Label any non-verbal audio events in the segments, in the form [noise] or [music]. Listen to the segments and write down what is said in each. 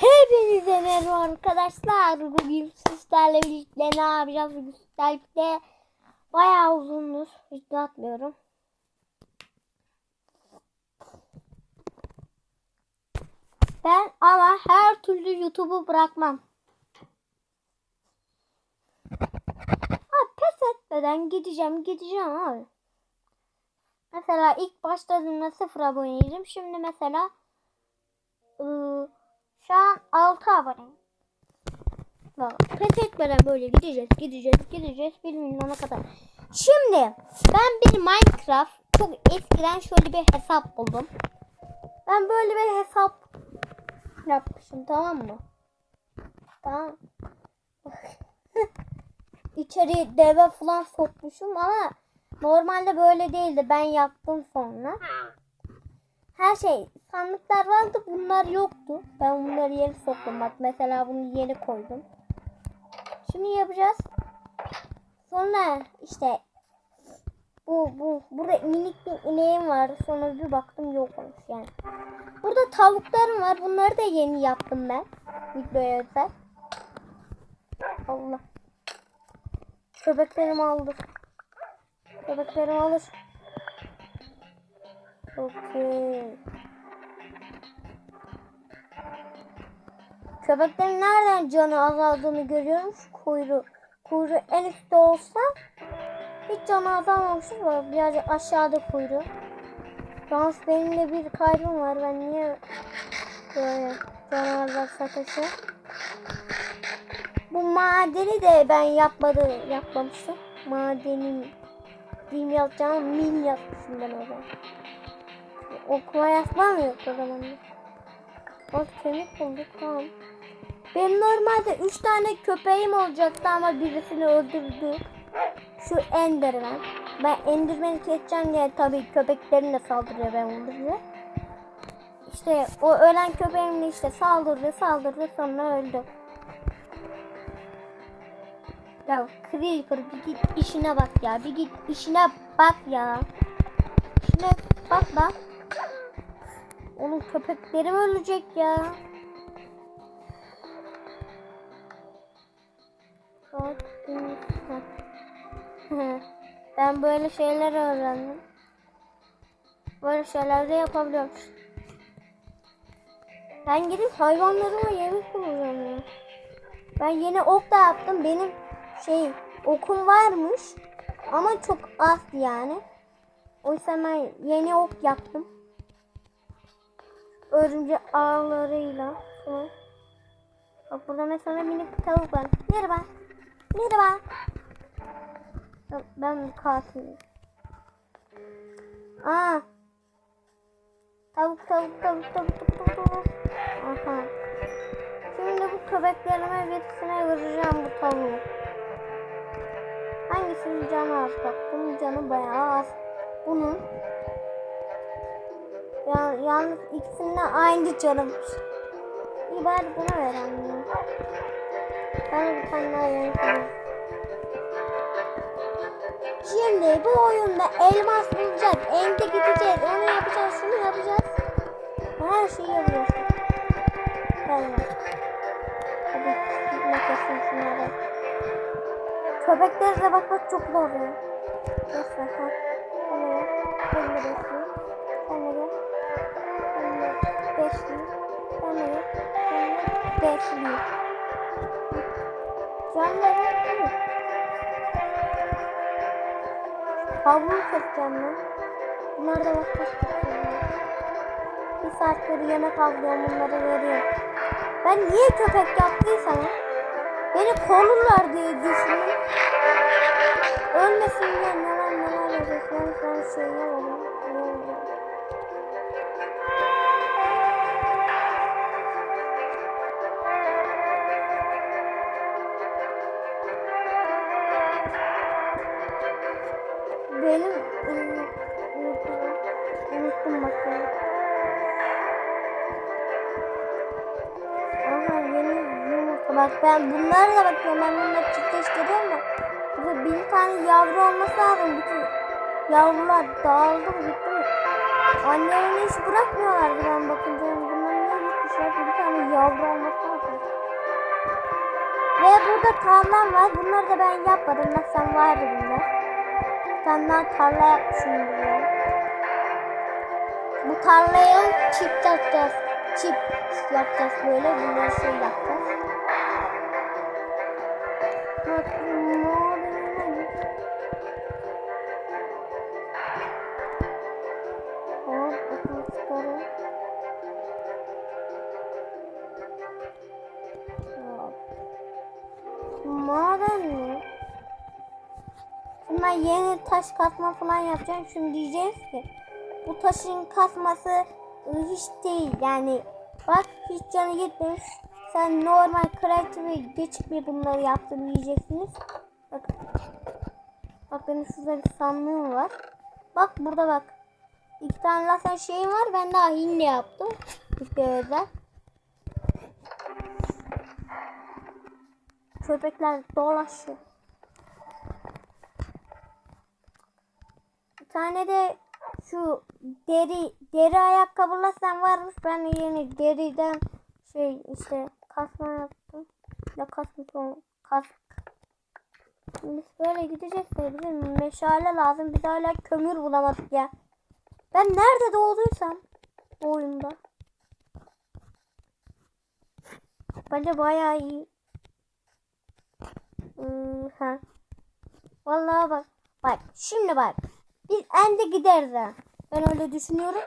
Hepinize merhaba arkadaşlar. Bugün sizlerle birlikte ne yapacağız? Bugün sizlerle birlikte bayağı uzundur. Hiç atmıyorum. Ben ama her türlü YouTube'u bırakmam. Ha, pes etmeden gideceğim gideceğim abi. Mesela ilk başladığımda sıfır aboneydim. Şimdi mesela ıı, şu an 6 aboneyim. Bak, pes etmeden böyle gideceğiz, gideceğiz, gideceğiz bir milyona kadar. Şimdi ben bir Minecraft çok eskiden şöyle bir hesap buldum. Ben böyle bir hesap yapmışım tamam mı? Tamam. [laughs] İçeri deve falan sokmuşum ama normalde böyle değildi. Ben yaptım sonra. Her şey sandıklar vardı bunlar yoktu. Ben bunları yeni soktum. Bak mesela bunu yeni koydum. Şimdi yapacağız. Sonra işte bu bu burada minik bir ineğim vardı. Sonra bir baktım yok olmuş yani. Burada tavuklarım var. Bunları da yeni yaptım ben. Videoya özel. Allah. Köpeklerimi aldır. Köpeklerimi alır. Okey. Köpeklerin nereden canı azaldığını görüyorum. Şu kuyruğu. Kuyruğu en üstte olsa hiç canı azalmamıştır. Bak birazcık aşağıda kuyruğu. Yalnız benim de bir kaybım var. Ben niye böyle canavarlar satışı? Bu madeni de ben yapmadı, yapmamıştım. Madenin Dim yazacağım min yazmışım ben orada. Okuma yazmam yok o zaman. Bak kemik bulduk tamam. Benim normalde 3 tane köpeğim olacaktı ama birisini öldürdü. Şu Enderman. Ben Enderman'i keseceğim diye tabii köpeklerin de saldırıyor ben öldürünce. İşte o ölen köpeğim de işte saldırdı saldırdı sonra öldü. Ya Creeper bir git işine bak ya. Bir git işine bak ya. İşine bak bak. Oğlum köpeklerim ölecek ya. [laughs] Ben böyle şeyler öğrendim. Böyle şeyler de yapabiliyormuş. Ben gidip hayvanlarıma yemek bulacağım ya. Ben yeni ok da yaptım. Benim şey okum varmış ama çok az yani. O yüzden ben yeni ok yaptım. Örümcek ağlarıyla. Şunu. Bak burada mesela minik bir tavuk var. Merhaba. Merhaba. Ben bir katilim. Aa. Tavuk tavuk tavuk tavuk tavuk tavuk. Aha. Şimdi bu köpeklerime birisine vereceğim bu tavuğu. Hangisinin canı az bak. Bunun canı bayağı az. Bunun. Ya, yalnız ikisinin de aynı canımış. İyi bari buna verelim ya. Ben bir tane daha vereyim. Şimdi bu oyunda elmas bulacağız. Ende gideceğiz. Onu yapacağız. Şunu yapacağız. Her şeyi yapacağız. Evet. Hadi şunları. Köpekleri de bakmak çok zor ya. Neyse ha. Sen de De besliyor. Canları değil. Tavuğu çekeceğim ben. Bunlar da başka şey. Bir saattir yemek avlıyorum bunları veriyorum. Ben niye köpek yaptıysam beni korurlar diye düşündüm. Ölmesin diye neler neler yapacağım. Ben şey yapmadım. Bak ben bunlara da bakıyorum. Ben bunları çiftleştiriyorum da. Burada bin tane yavru olması lazım. Bütün yavrular dağıldı mı gitti mi? Annelerini hiç bırakmıyorlardı ben bakınca. Bunlar niye gitmişler? Bir tane yavru olması lazım. Ve burada tarlam var. Bunları da ben yapmadım. Nasıl vardı bunlar. Bir daha tarla yapmışım buraya. Bu tarlaya çift yapacağız. Çift yapacağız böyle. Bunları şey yapacağız. Ben yeni taş kasma falan yapacağım. Şimdi diyeceğiz ki bu taşın kasması ıı, hiç değil. Yani bak hiç canı gitmemiş. Sen normal kreatif ve geçip bir bunları yaptın diyeceksiniz. Bak. Bak benim şurada bir sandığım var. Bak burada bak. İki tane lazer şeyim var. Ben daha hindi yaptım. İşte özel. Köpekler dolaşıyor. Bir tane de şu deri deri ayakkabılarsan varmış. Ben yeni deriden şey işte kasma yaptım. Ya kasma kask. Biz böyle gideceğiz de bize meşale lazım. Biz hala kömür bulamadık ya. Ben nerede doğduysam bu oyunda. Bence bayağı iyi. Hmm, ha. Vallahi bak. Bak şimdi bak. Biz ende gideriz ha. Ben öyle düşünüyorum.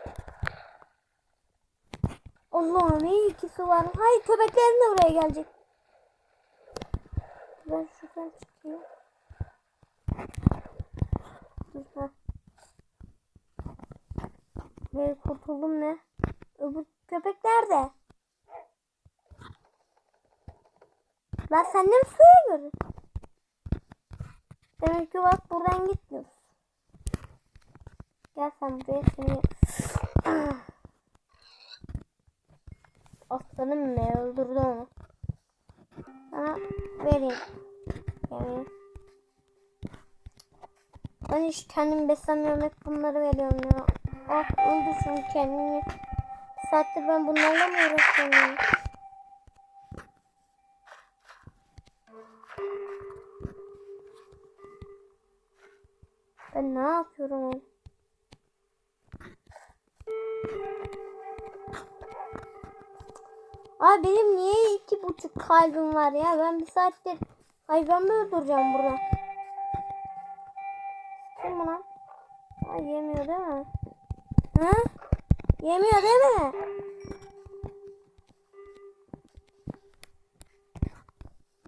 Allah'ım iyi ikisi var. Hayır köpeklerin de buraya gelecek. Ben şuradan çıkayım. Ve kurtuldum ne? Öbür köpek nerede? Lan sen de mi suya gördün? Demek ki bak buradan gitmiyoruz. Gel sen buraya seni. Aslanım ne öldürdü onu. Sana vereyim. Yani. Ben hiç kendim beslemiyorum hep bunları veriyorum ya. Ah öldü şunu kendini. Saattir ben bunlarla mı uğraşıyorum? Ben ne yapıyorum Abi benim niye iki buçuk kalbim var ya? Ben bir saattir hayvan mı öldüreceğim burada? Kim bu lan? Ha, yemiyor değil mi? Ha? Yemiyor değil mi?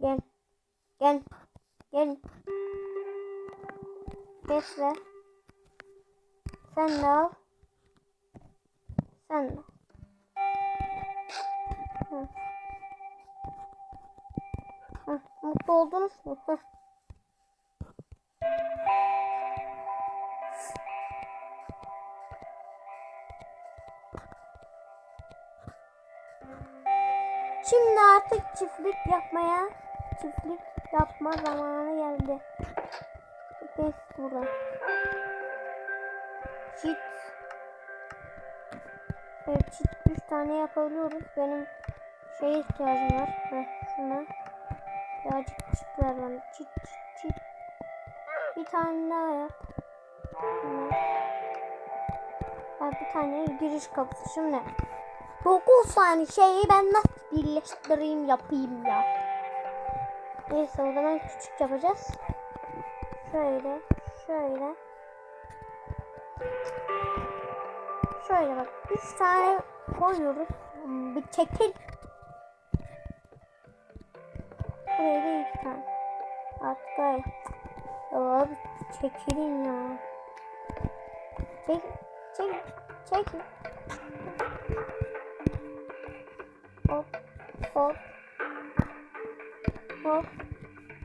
Gel. Gel. Gel. Besle. Sen de al. Sen de. Mutlu oldunuz mu? Şimdi artık çiftlik yapmaya, çiftlik yapma zamanı geldi. Biz burada. Çit. Evet çit 3 tane yapabiliyoruz. Benim şeye ihtiyacım var. Heh, şuna. Birazcık çit ver bana. Çit çit çit. Bir tane daha yap. Ha, bir tane giriş kapısı. Şimdi 9 tane şeyi ben nasıl birleştireyim yapayım ya. Neyse o zaman küçük yapacağız. Şöyle, şöyle. Şöyle bak. Üç tane koyuyoruz. Bir çekil. Buraya da iki tane. Çekilin ya. Çek, çek, çek. Hop, hop. Hop.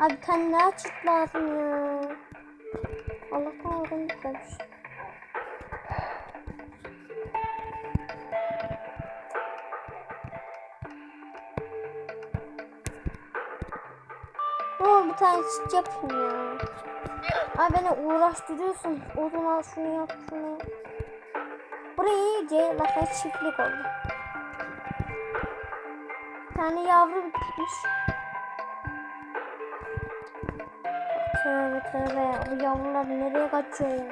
Abi bir daha çift lazım ya. Allah'tan oradan gitmemiş. Ama bir tane çift yapayım ya. Abi beni uğraştırıyorsun. Odun al şunu yap şunu. Buraya iyice zaten çiftlik oldu. tane yavru bitmiş. Tövbe tövbe. Bu yavrular nereye kaçıyor ya?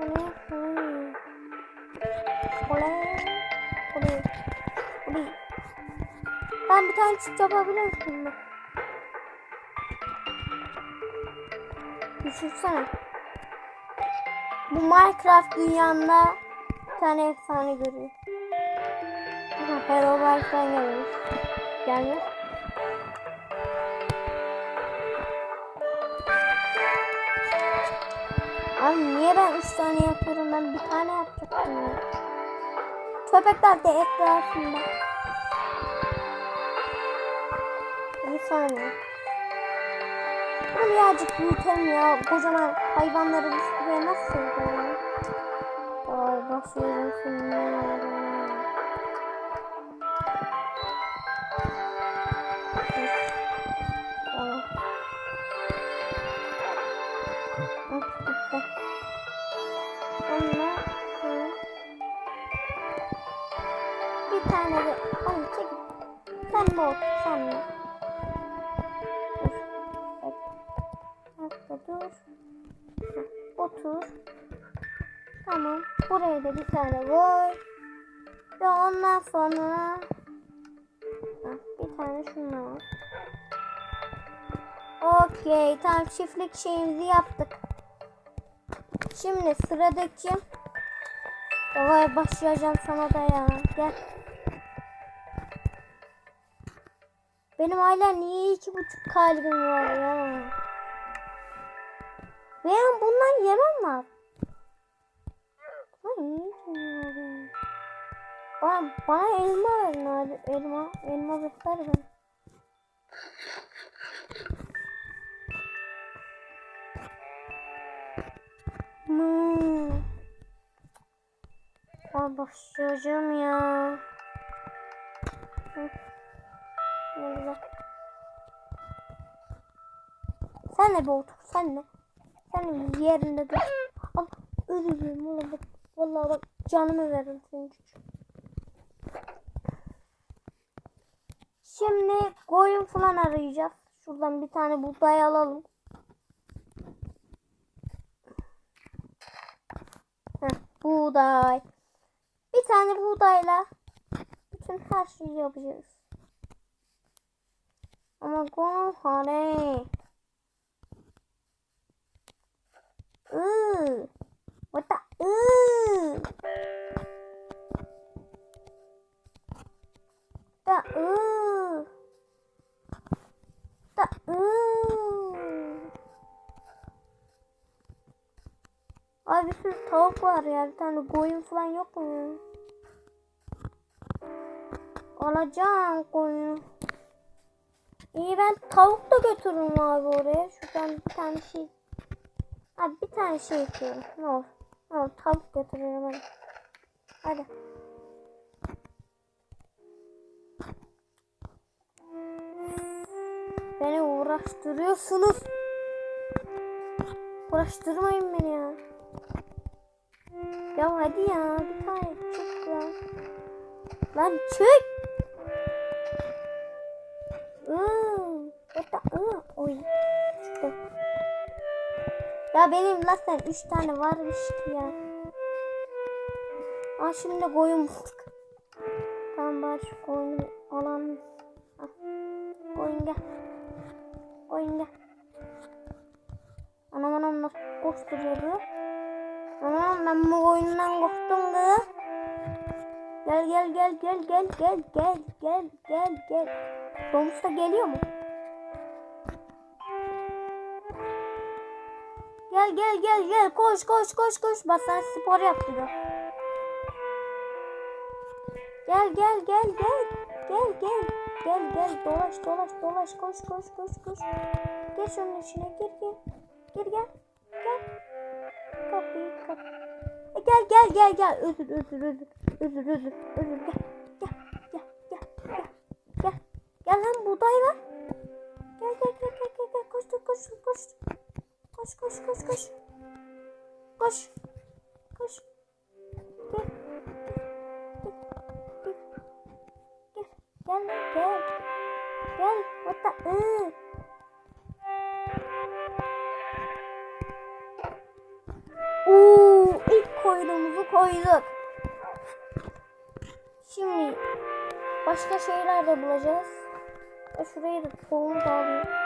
Oley oley. Oley. Oley. Oley. Ben bir tane çift yapabilir miyim? Düşünsene. Bu Minecraft dünyanda bir tane efsane görüyor. Aha, Herobrine'den gelmiş. Gelmiyor. Abi niye ben üç tane yapıyorum ben bir tane yapacaktım ya. Köpekler de etrafında. Bir saniye. Bunu birazcık büyütelim ya. Kocaman hayvanları sürüye nasıl sığdı? Ay basıyorum şimdi. Bir tane de onu çek. Sen de otur sen de. Dur. Otur. Tamam. Buraya da bir tane koy. Ve ondan sonra bir tane şundan al. Okey. Tamam çiftlik şeyimizi yaptık. Şimdi sıradaki Vay başlayacağım sana da ya. Gel. Benim hala niye iki buçuk kalbim var ya? Ben bundan yemem var. Bana, bana elma verin abi. Elma, elma ver bana. Hmm. Ben başlayacağım ya. Ne güzel. Sen de bir sen de. Sen yerinde dur. Özür dilerim oğlum. Vallahi bak canımı veririm senin için. Şimdi koyun falan arayacağız. Şuradan bir tane buğday alalım. Heh, buğday. Bir tane buğdayla bütün her şeyi yapacağız. Ama konu hani. Iıı. What the? Iıı. Da ııı. Da ııı. Ay bir sürü tavuk var ya. Bir tane koyun falan yok mu ya? Alacağım koyun. İyi ben tavuk da götürürüm abi oraya. Şuradan bir tane şey. Abi bir tane şey istiyorum. Ne olur. Ne olur tavuk götürürüm hadi. Hadi. Beni uğraştırıyorsunuz. Uğraştırmayın beni ya. Ya hadi ya bir tane çık ya. Lan çık. Iıı. Hatta ıı. Oy. Çıktı. Ya benim zaten üç tane varmış ya. Aa şimdi koyun bulduk. Tamam bari şu koyunu alalım. Al. Koyun gel. Koyun gel. Anam anam nasıl koşturuyordu? Anam ben bu oyundan korktum kız. Gel gel gel gel gel gel gel gel gel gel. Domuz da geliyor mu? Gel gel gel gel koş koş koş koş. Sana spor yaptırıyor. Gel gel gel gel. Gel gel. Gel gel dolaş dolaş dolaş koş koş koş koş. Gel şunun içine gir gir. Gir gel. Gel. Kapıyı kap. E, gel gel gel gel. Özür özür özür. Özür özür özür gel. Gel gel gel gel. Gel. Gel lan buğday gel gel gel gel gel. Koş koş koş Koş koş koş koş. Koş. Koş. Gel. Gel. Gel. Gel. Gel. What the? Iı. Oo, ilk koyduğumuzu koyduk. Şimdi başka şeyler de bulacağız. Şurayı da kolunu da alayım.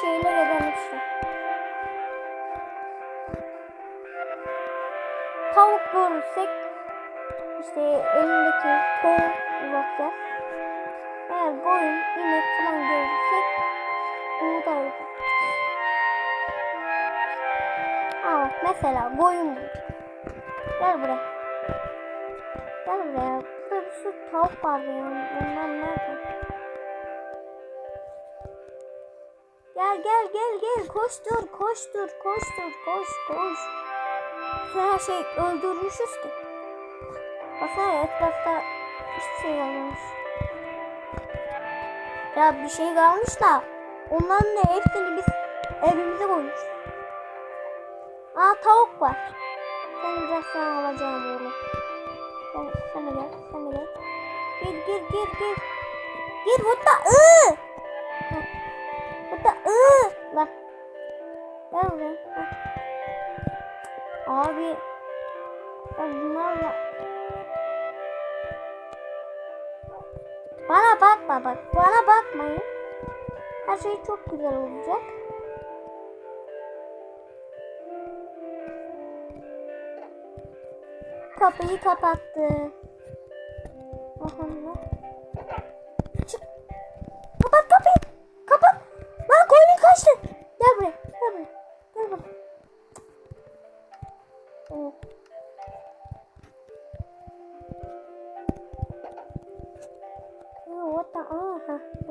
Şeyler işte. Tavuk görürsek işte elindeki tohum uzatacağız. Eğer koyun, inek falan görürsek bunu da. Aa, mesela bulduk. Gel buraya. Gel buraya. Burada bir sürü tavuk vardı ya. Onlar nerede? Gel gel gel gel. Koştur koştur koştur koş koş. Her şey öldürmüşüz ki. Baksana etrafta hiçbir şey kalmamış. Ya bir şey kalmış da onların da hepsini biz evimize koymuşuz. Aa tavuk var. Sen biraz sana alacağım oğlum. Sen, sen de gel, sen de gel. Gir, gir, gir, gir. Gir, burada ıı. Buraya. Heh. Abi. Ben bunlarla. Bana bakma bak. Bana bakmayın. Her şey çok güzel olacak. Kapıyı kapattı. Aha. Çık. Kapat kapıyı. Kapat. Lan koyun kaçtı. Gel buraya.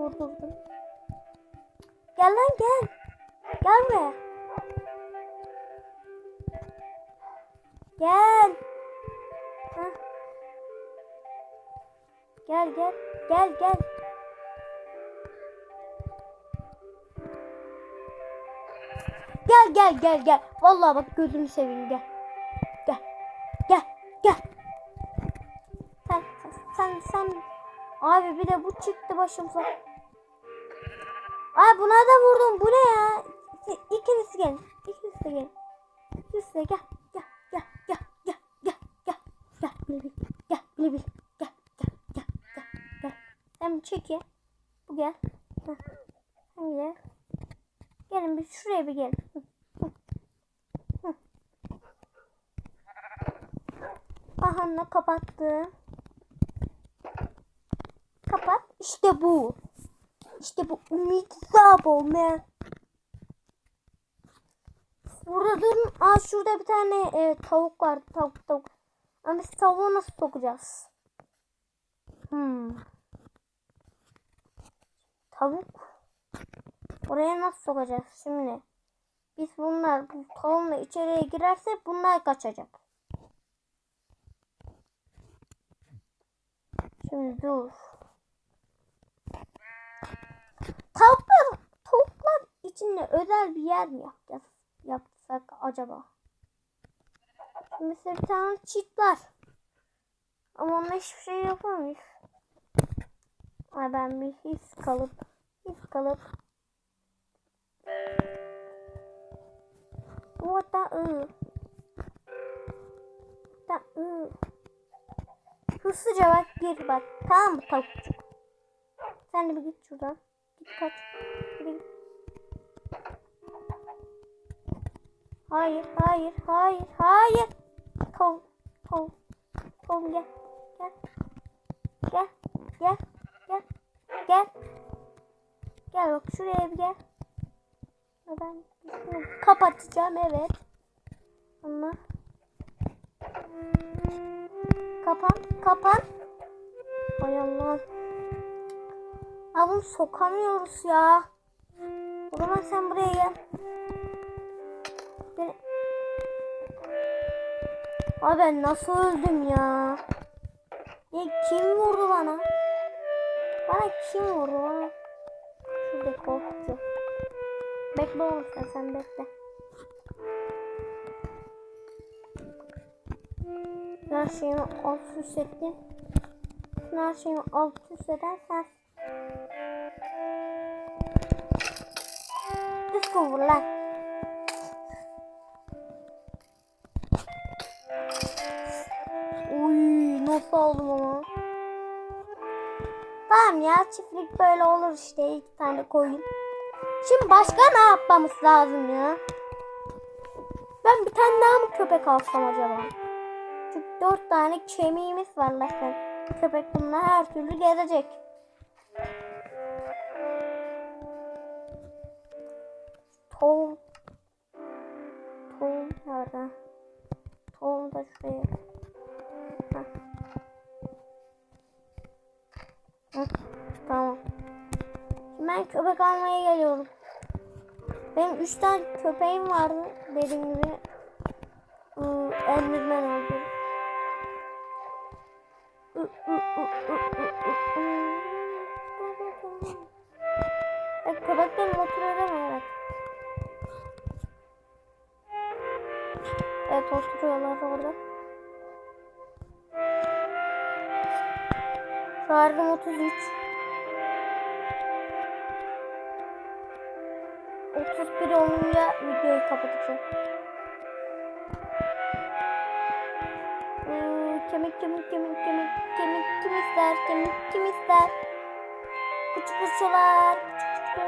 Ha, durdurdum. Gel lan gel. Gel buraya. Gel. Hah. Gel gel. Gel gel. Gel gel gel gel. Vallahi bak gözümü seveyim gel. Gel. Gel. Gel. Sen sen sen abi bir de bu çıktı başımıza. Ay buna da vurdum. Bu ne ya? İkiniz gelin. İkiniz de gelin. İkiniz de gel. Gel. Gel. Gel. Gel. Gel. Gel. Gel. Bile bil. Gel. Bile bil. Gel. Gel. Gel. Gel. Gel. Sen bir çek ya. Bu gel. Heh. Sen gel. Gelin bir şuraya bir gelin. Hı, hı. Aha. Kapat. İşte bu. İşte bu ümit sabo me. Burada durun. Şurada bir tane e, tavuk var. Tavuk tavuk. Ama biz tavuğu nasıl sokacağız? Hmm. Tavuk. Oraya nasıl sokacağız şimdi? Biz bunlar bu tavuğla içeriye girerse bunlar kaçacak. Şimdi dur. Tavuklar, tavuklar içinde özel bir yer mi yapacağız? Yapsak acaba? Mesela bir tane çit var. Ama onunla hiçbir şey yapamayız. Ay ben bir his kalıp, his kalıp. What the ı? Da ı. Hızlıca bak gir bak. Tamam mı tavukçuk? Sen de bir git şuradan. Yürü git. Hayır, hayır, hayır, hayır. Tavuk, tavuk. Tavuk gel. Gel. Gel, gel, gel. Gel. Gel bak şuraya bir gel. Ben kapatacağım evet. Ama kapan, kapan. Ay Allah. Bunu sokamıyoruz ya. O zaman sen buraya gel. Beni... Abi ben nasıl öldüm ya? Ya kim vurdu bana? Bana kim vurdu bana? Şurada korkucu. Bekle oğlum sen, sen bekle. Her şeyimi alt üst ettim. bütün her şeyi alt üst eden Disco vur lan. Uy nasıl aldım ama. Tamam ya çiftlik böyle olur işte iki tane koyun. Şimdi başka ne yapmamız lazım ya? Ben bir tane daha mı köpek alsam acaba? Çünkü dört tane kemiğimiz var zaten. Köpek bununla her türlü gezecek. Köpek almaya geliyorum. Benim üç tane köpeğim vardı dediğim gibi. Enderman oldu. Ben köpekleri oturuyorum evet. Evet oturuyorlar orada. Şarjım 33. 31 olunca videoyu kapatacağım. Hmm, kemik kemik kemik kemik kemik kim ister kemik kim ister küçük kuşçular küçük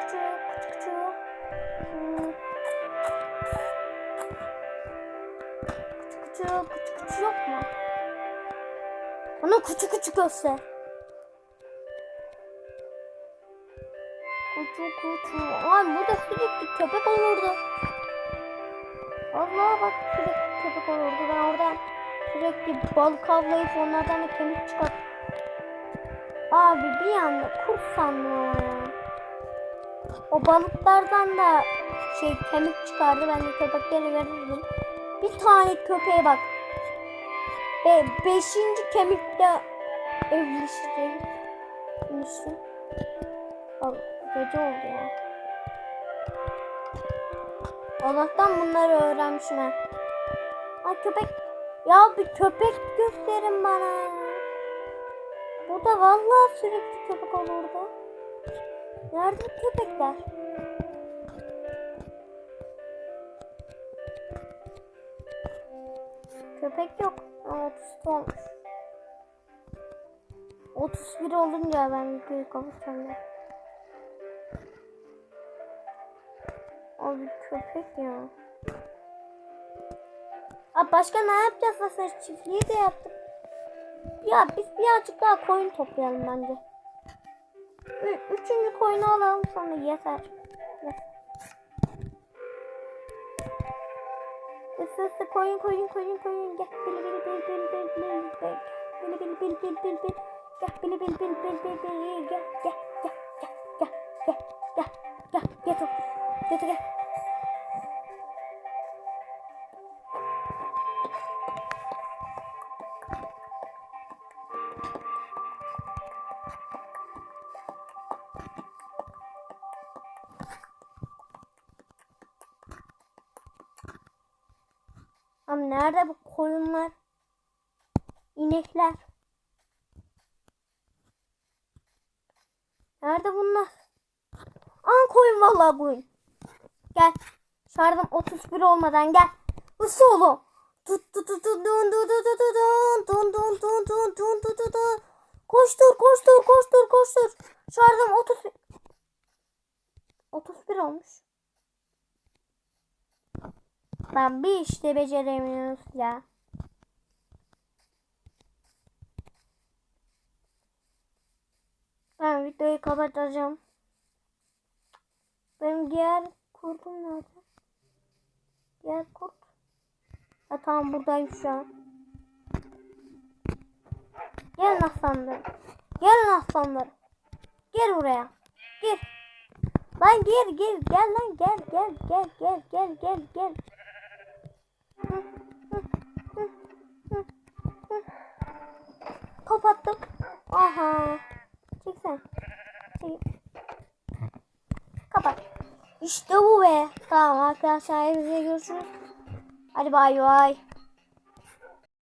küçük küçük küçük küçük küçük küçük küçük yok mu? Bana küçük küçük göster. Küçük. Ay burada sürekli köpek olurdu. Allah bak sürekli köpek olurdu. Ben oradan sürekli balık avlayıp onlardan da kemik çıkar. Abi bir anda kurt sandım ya. O balıklardan da şey kemik çıkardı. Ben de köpeklere verirdim. Bir tane köpeğe bak. Ve beşinci kemikte evleşeceğim. Demiştim. Gece oldu ya. Allah'tan bunları öğrenmişim ha. Ay köpek. Ya bir köpek gösterin bana. Burada vallahi sürekli köpek olurdu. Nerede köpekler? Köpek yok. Ama 32 olmuş. 31 olunca ben videoyu kapatacağım. Abi köpek ya. Abi başka ne yapacağız aslında çiftliği de yaptık. Ya biz birazcık daha koyun toplayalım bence. Üçüncü koyunu alalım sonra yeter. Yeter. Isı ısı koyun koyun koyun koyun gel bili bili bili bili bili bili gel bili bili bili bili bili bili gel bili bili bili bili bili bili gel gel gel gel gel gel gel gel getir getir gel. Ama nerede bu koyunlar? İnekler. Nerede bunlar? An koyun vallahi koyun. Gel. Şarjım 31 olmadan gel. Hızlı olun. Koştur koştur koştur koştur. Şarjım 30 31 olmuş. Ben bir işte beceremiyoruz ya. Ben videoyu kapatacağım. Benim diğer kurtum nerede? Diğer kurt Ha tamam buradayım şu an. Gelin aslanlar. Gelin aslanlar. Gel buraya. Gir. Lan gir gir. Gel lan gel gel gel gel gel gel gel. Kapattım. Aha. Çeksen. Çek. Kapat. İşte bu be. Tamam arkadaşlar. Hepinize görüşürüz. Hadi bay bay.